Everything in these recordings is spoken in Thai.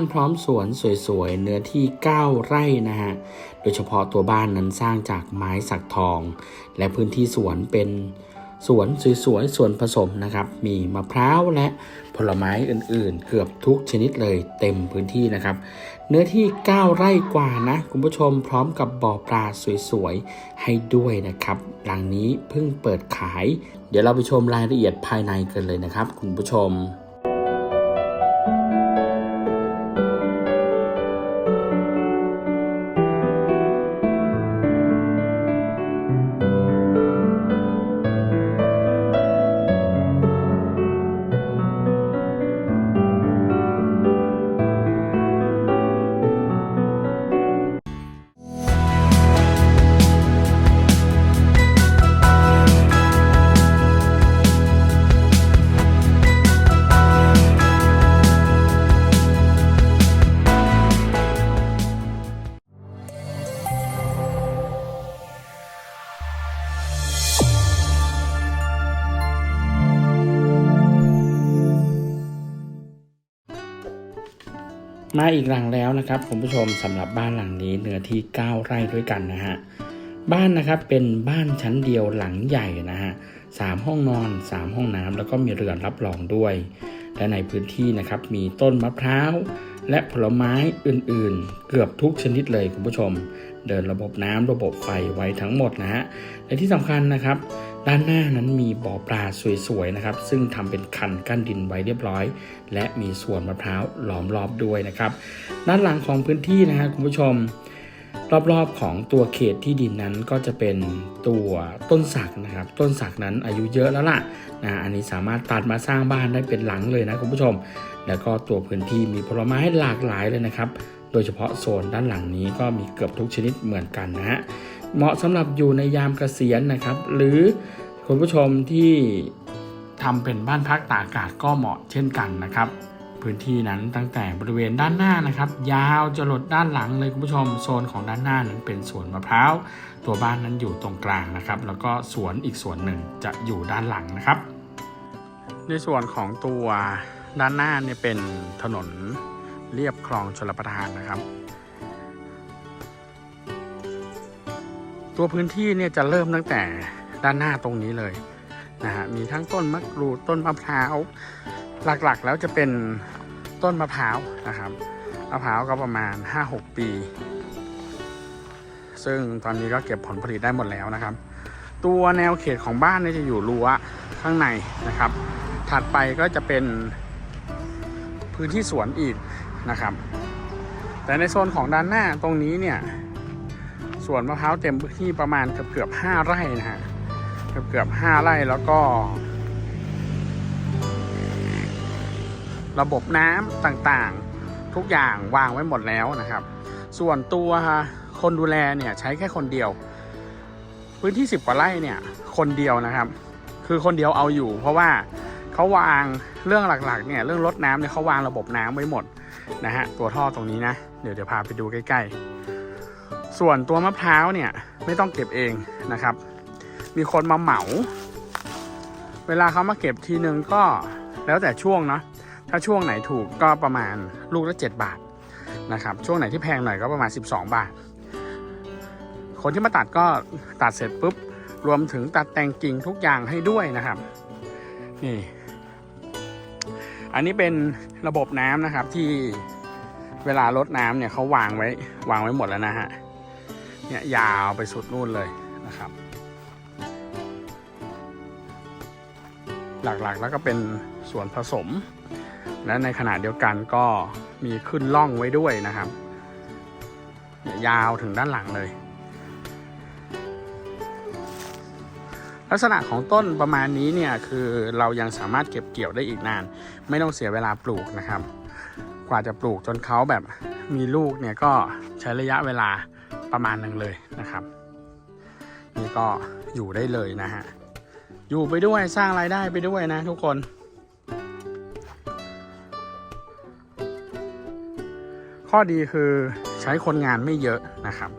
านพร้อมสวนสวยๆ เนื้อที่ 9 ไร่นะฮะ โดยเฉพาะตัวบ้านนั้นสร้างจากไม้สักทอง และพื้นที่สวนเป็นสวนสวยๆสวนผสมนะครับ มีมะพร้าวและผลไม้อื่นๆ เกือบทุกชนิดเลยเต็มพื้นที่นะครับ เนื้อที่ 9 ไร่กว่านะ คุณผู้ชมพร้อมกับบ่อปลาสวยๆ ให้ด้วยนะครับ หลังนี้เพิ่งเปิดขาย เดี๋ยวเราไปชมรายละเอียดภายในกันเลยนะครับ คุณผู้ชม มาอีกหลังแล้วนะครับคุณผู้ชมสำหรับบ้านหลังนี้เนื้อที่ 9 ไร่ด้วยกันนะฮะบ้านนะครับเป็นบ้านชั้นเดียวหลังใหญ่นะฮะสามห้องนอน 3 ห้องน้ำแล้วก็มีเรือนรับรองด้วย และในพื้นที่นะครับมีต้นมะพร้าวและผลไม้อื่นๆ เกือบทุกชนิดเลยคุณผู้ชม เดินระบบน้ำระบบไฟไว้ทั้งหมดนะฮะและที่สำคัญนะครับ ด้านหน้านั้นมีบ่อปลาสวยๆนะครับ ซึ่งทำเป็นคันกั้นดินไว้เรียบร้อย และมีสวนมะพร้าวล้อมรอบด้วยนะครับ ด้านหลังของพื้นที่นะฮะคุณผู้ชม รอบๆของตัวเขตที่ดินนั้นก็จะเป็นตัวต้นสักนะครับ ต้นสักนั้นอายุเยอะแล้วล่ะนะอันนี้สามารถตัดมาสร้างบ้านได้เป็นหลังเลยนะคุณผู้ชม แล้วก็ตัวพื้นที่มีผลไม้หลากหลายเลยนะครับ โดยเฉพาะโซนด้านหลังนี้ก็มีเกือบทุกชนิดเหมือนกันนะฮะ เหมาะสำหรับอยู่ในยามเกษียณนะครับ หรือคุณผู้ชมที่ทำเป็นบ้านพักตากอากาศก็เหมาะเช่นกันนะครับ พื้นที่นั้นตั้งแต่บริเวณด้านหน้านะครับ ยาวจรดด้านหลังเลยคุณผู้ชมโซนของด้านหน้านั้นเป็นสวนมะพร้าวตัวบ้านนั้นอยู่ตรงกลางนะครับ แล้วก็สวนอีกส่วนหนึ่งจะอยู่ด้านหลังนะครับ ในส่วนของตัวด้านหน้าเนี่ยเป็นถนนเรียบคลองชลประทานนะครับ ตัวพื้นที่เนี่ยจะเริ่มตั้งแต่ด้านหน้าตรงนี้เลยนะฮะมีทั้งต้นมะกรูดต้นมะพร้าวหลักๆแล้วจะเป็นต้นมะพร้าวนะครับมะพร้าวก็ประมาณ 5-6 ปี ซึ่งตอนนี้ก็เก็บผลผลิตได้หมดแล้วนะครับ ตัวแนวเขตของบ้านเนี่ยจะอยู่รั้วข้างในนะครับ ถัดไปก็จะเป็นพื้นที่สวนอีกนะครับ แต่ในโซนของด้านหน้าตรงนี้เนี่ย สวนมะพร้าวเต็มพื้นที่ประมาณเกือบเกือบห้าไร่นะฮะเกือบเกือบห้าไร่แล้วก็ ระบบน้ำต่างๆ ทุกอย่างวางไว้หมดแล้วนะครับ ส่วนตัวคนดูแลเนี่ยใช้แค่คนเดียว พื้นที่10กว่าไร่เนี่ย คนเดียวนะครับ คือคนเดียวเอาอยู่ เพราะว่าเขาวางเรื่องหลักๆเนี่ยเรื่องรดน้ำเนี่ยเขาวางระบบน้ำไว้หมดนะฮะตัวท่อตรงนี้นะ เดี๋ยวเดี๋ยวพาไปดูใกล้ ๆ ส่วนตัวมะพร้าวเนี่ยไม่ต้องเก็บเองนะครับ มีคนมาเหมา เวลาเขามาเก็บทีนึงก็แล้วแต่ช่วงเนาะถ้าช่วงไหนถูกก็ประมาณลูกละ 7 บาทนะครับ ช่วงไหนที่แพงหน่อยก็ประมาณ 12 บาท คนที่มาตัดก็ตัดเสร็จปุ๊บ รวมถึงตัดแต่งกิ่งทุกอย่างให้ด้วยนะครับ นี่ อันนี้เป็นระบบน้ำนะครับที่เวลารดน้ำเนี่ยเขาวางไว้วางไว้หมดแล้วนะฮะ เนี่ยยาวไปสุดนู่นเลยนะครับ หลักๆแล้วก็เป็นส่วนผสม และในขณะเดียวกันก็มีขึ้นล่องไว้ด้วยนะครับ ยาวถึงด้านหลังเลย ลักษณะของต้นประมาณนี้เนี่ยคือเรายังสามารถเก็บเกี่ยวได้อีกนาน ไม่ต้องเสียเวลาปลูกนะครับ กว่าจะปลูกจนเขาแบบมีลูกเนี่ยก็ใช้ระยะเวลา ประมาณหนึ่งเลยนะครับ นี่ก็อยู่ได้เลยนะฮะอยู่ไปด้วยสร้างรายได้ไปด้วยนะทุกคนข้อดีคือใช้คนงานไม่เยอะนะครับ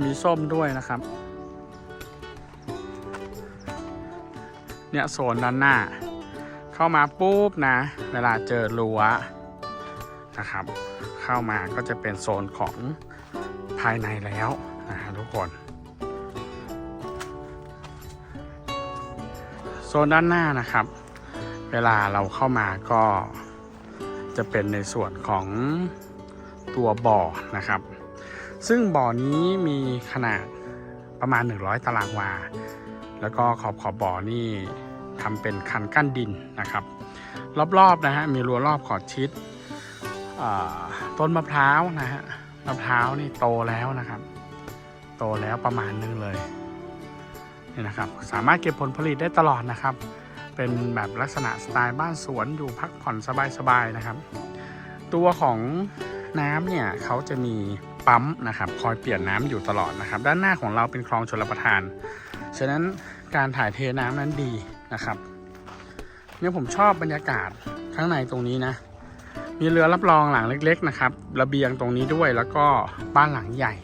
มีส้มด้วยนะครับ เนี่ยโซนด้านหน้า เข้ามาปุ๊บนะ เวลาเจอรั้วนะครับ เข้ามาก็จะเป็นโซนของภายในแล้วนะทุกคน โซนด้านหน้านะครับ เวลาเราเข้ามาก็จะเป็นในส่วนของตัวบ่อนะครับ ซึ่งบ่อนี้มีขนาดประมาณ 100 ตารางวา แล้วก็ขอบขอบบ่อนี่ ทำเป็นคันกั้นดินนะครับ รอบๆนะฮะมีรั้วรอบขอบชิดต้นมะพร้าวนะฮะมะพร้าวนี่โตแล้วนะครับ โตแล้วประมาณนึงเลยนี่นะครับ สามารถเก็บผลผลิตได้ตลอดนะครับ เป็นแบบลักษณะสไตล์บ้านสวนอยู่พักผ่อนสบายๆนะครับ ตัวของน้ำเนี่ยเขาจะมีปั๊มนะครับ คอยเปลี่ยนน้ำอยู่ตลอดนะครับ ด้านหน้าของเราเป็นคลองชลประทาน ฉะนั้นการถ่ายเทน้ำนั้นดี นะครับ เนี่ยผมชอบบรรยากาศข้างในตรงนี้นะ มีเรือรับรองหลังเล็ก ๆ นะครับ ระเบียงตรงนี้ด้วยแล้วก็บ้านหลังใหญ่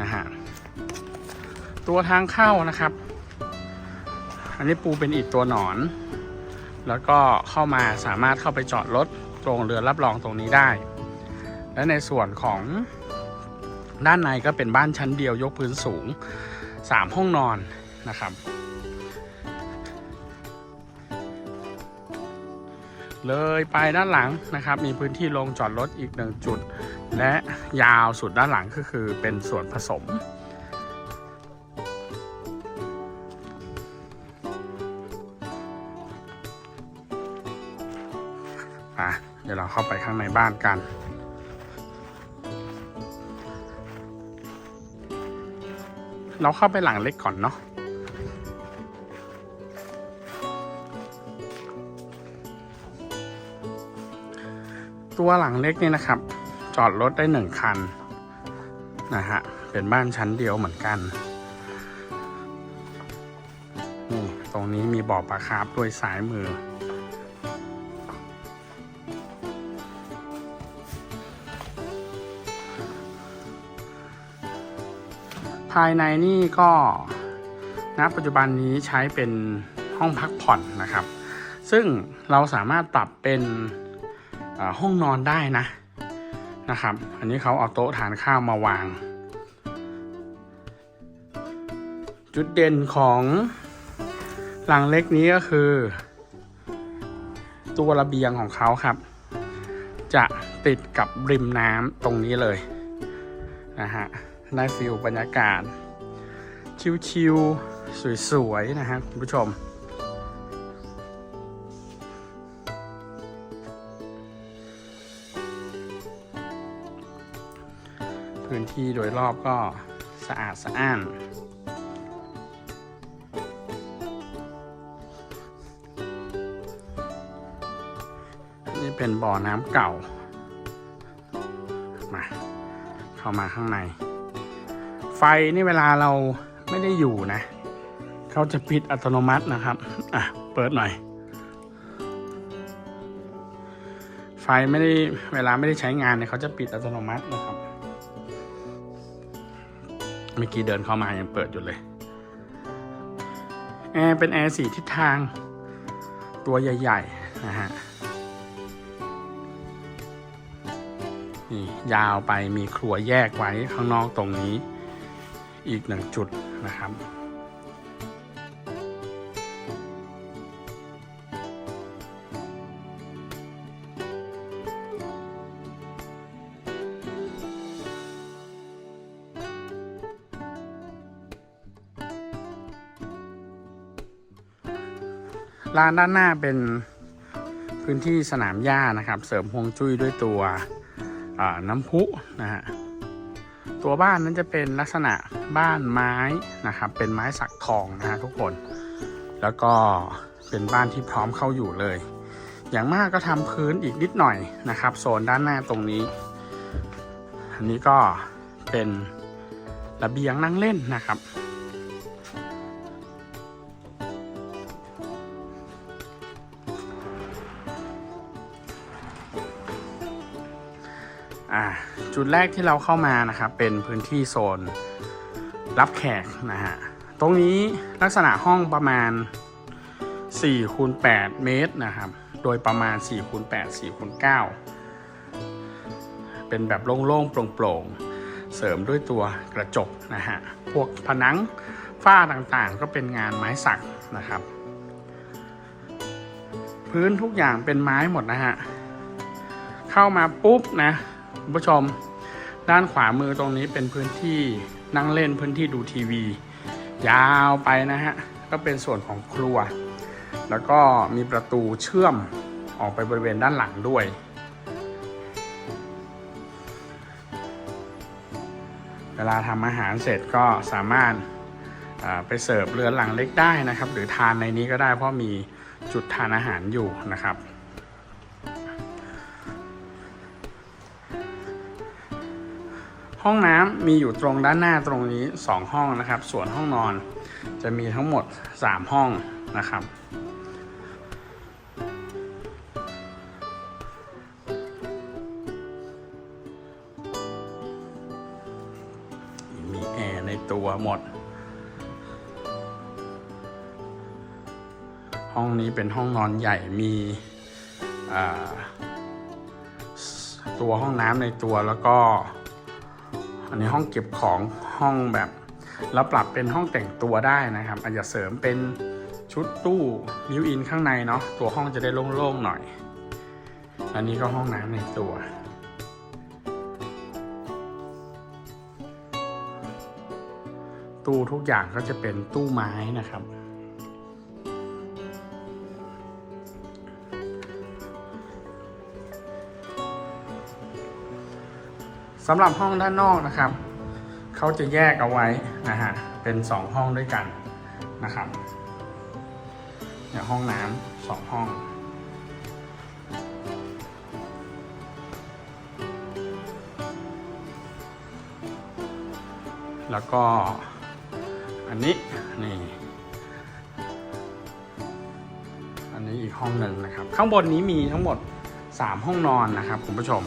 นะฮะตัวทางเข้านะครับ อันนี้ปูเป็นอิฐตัวหนอน แล้วก็เข้ามาสามารถเข้าไปจอดรถตรงเรือรับรองตรงนี้ได้ และในส่วนของด้านในก็เป็นบ้านชั้นเดียวยกพื้นสูง 3 ห้องนอนนะครับ เลยไปด้านหลังนะครับ มีพื้นที่ลงจอดรถอีกหนึ่งจุด และยาวสุดด้านหลังก็คือเป็นส่วนผสมอะเดี๋ยวเราเข้าไปข้างในบ้านกันเราเข้าไปหลังเล็กก่อนเนาะ ตัวหลังเล็กนี่นะครับ จอดรถได้หนึ่งคันนะฮะ เป็นบ้านชั้นเดียวเหมือนกันนี่ตรงนี้มีบ่อปลาคาร์ฟด้วยสายมือ ภายในนี่ก็ณปัจจุบันนี้ใช้เป็นห้องพักผ่อนนะครับ ซึ่งเราสามารถปรับเป็น ห้องนอนได้นะนะครับ อันนี้เขาเอาโต๊ะทานข้าวมาวาง จุดเด่นของหลังเล็กนี้ก็คือ ตัวระเบียงของเขาครับ จะติดกับริมน้ำตรงนี้เลยนะฮะได้ฟิลบรรยากาศ ชิวๆสวยๆนะฮะคุณผู้ชม ที่โดยรอบก็สะอาดสะอ้านนี่เป็นบ่อน้ำเก่า มา เข้ามาข้างใน ไฟนี่เวลาเราไม่ได้อยู่นะ เขาจะปิดอัตโนมัตินะครับ อะ เปิดหน่อย ไฟไม่ได้เวลาไม่ได้ใช้งานเนี่ยเขาจะปิดอัตโนมัตินะครับ เมื่อกี้เดินเข้ามายังเปิดอยู่เลย แอร์เป็นแอร์สีทิศทาง ตัวใหญ่ๆนะฮะนี่ยาวไปมีครัวแยกไว้ข้างนอกตรงนี้ อีกหนึ่งจุดนะครับ ลานด้านหน้าเป็นพื้นที่สนามหญ้านะครับ เสริมฮวงจุ้ยด้วยตัวน้ำพุนะฮะตัวบ้านนั้นจะเป็นลักษณะบ้านไม้นะครับ เป็นไม้สักทองนะฮะทุกคน แล้วก็เป็นบ้านที่พร้อมเข้าอยู่เลย อย่างมากก็ทำพื้นอีกนิดหน่อยนะครับ โซนด้านหน้าตรงนี้ อันนี้ก็เป็นระเบียงนั่งเล่นนะครับ จุดแรกที่เราเข้ามานะครับเป็นพื้นที่โซนรับแขกนะฮะตรงนี้ลักษณะห้องประมาณ4คูณ8เมตรนะครับ โดยประมาณ4คูณ8 4คูณ9เป็นแบบโล่งๆโปร่งๆ เสริมด้วยตัวกระจกนะฮะ พวกผนังฝ้าต่างๆ ก็เป็นงานไม้สักนะครับ พื้นทุกอย่างเป็นไม้หมดนะฮะ เข้ามาปุ๊บนะ คุณผู้ชม ด้านขวามือตรงนี้เป็นพื้นที่นั่งเล่นพื้นที่ดูทีวี ยาวไปนะฮะ ก็เป็นส่วนของครัว แล้วก็มีประตูเชื่อมออกไปบริเวณด้านหลังด้วยเวลาทำอาหารเสร็จก็สามารถไปเสิร์ฟเรือนหลังเล็กได้นะครับ หรือทานในนี้ก็ได้เพราะมีจุดทานอาหารอยู่นะครับ ห้องน้ำมีอยู่ตรงด้านหน้าตรงนี้ 2 ห้องนะครับ ส่วนห้องนอนจะมีทั้งหมด 3 ห้องนะครับ มีแอร์ในตัวหมด ห้องนี้เป็นห้องนอนใหญ่มีตัวห้องน้ำในตัวแล้วก็ อันนี้ห้องเก็บของห้องแบบแล้วปรับเป็นห้องแต่งตัวได้นะครับ อาจจะเสริมเป็นชุดตู้มิวอินข้างในเนาะตัวห้องจะได้โล่งๆหน่อย อันนี้ก็ห้องน้ำในตัวตู้ทุกอย่างก็จะเป็นตู้ไม้นะครับ สำหรับห้องด้านนอกนะครับ เขาจะแยกเอาไว้นะฮะ เป็น 2 ห้องด้วยกันนะครับเนี่ยห้องน้ำสองห้อง แล้วก็อันนี้นี่อันนี้อีกห้องหนึ่งนะครับ ข้างบนนี้มีทั้งหมด 3 ห้องนอนนะครับคุณผู้ชม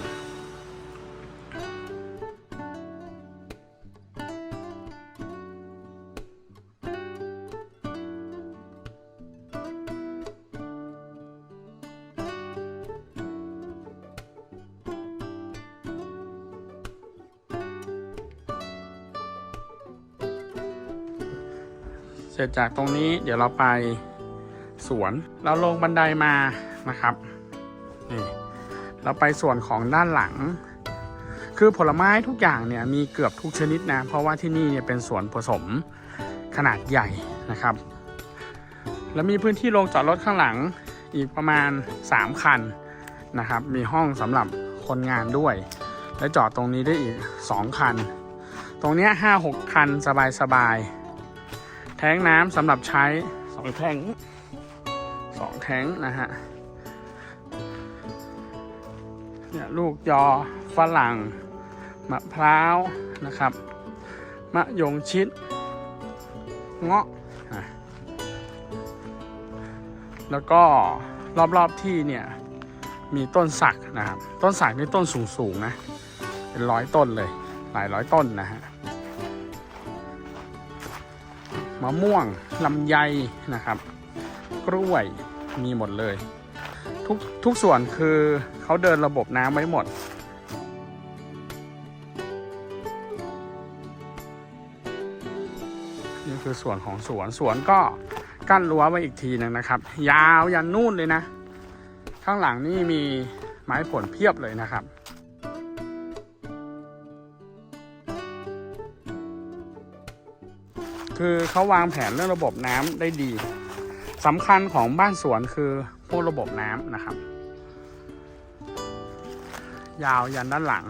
เสร็จจากตรงนี้เดี๋ยวเราไปสวนเราลงบันไดมานะครับนี่เราไปส่วนของด้านหลัง คือผลไม้ทุกอย่างเนี่ยมีเกือบทุกชนิดนะเพราะว่าที่นี่เนี่ยเป็นสวนผสมขนาดใหญ่นะครับ แล้วมีพื้นที่ลงจอดรถข้างหลังอีกประมาณ 3 คันนะครับ มีห้องสำหรับคนงานด้วย และจอดตรงนี้ได้อีก 2 คัน ตรงนี้ห้าหกคันสบายๆ แท้งน้ำสำหรับใช้สองแท้งสองแท้งนะฮะเนี่ยลูกยอฝรั่งมะพร้าวนะครับ มะยงชิด เงาะอะแล้วก็รอบๆที่เนี่ยมีต้นสักนะครับ ต้นสักนี่ต้นสูงๆนะ เป็นร้อยต้นเลย หลายร้อยต้นนะฮะ มะม่วงลำไยนะครับ กล้วยมีหมดเลย ทุกทุกส่วนคือเขาเดินระบบน้ำไว้หมดนี่คือส่วนของสวนสวนก็กั้นรั้วไว้อีกทีหนึงนะครับ ยาวยันนู่นเลยนะ ข้างหลังนี่มีไม้ผลเพียบเลยนะครับ คือเขาวางแผนเรื่องระบบน้ำได้ดีสำคัญของบ้านสวนคือพวกระบบน้ำนะครับ ยาวยันด้านหลัง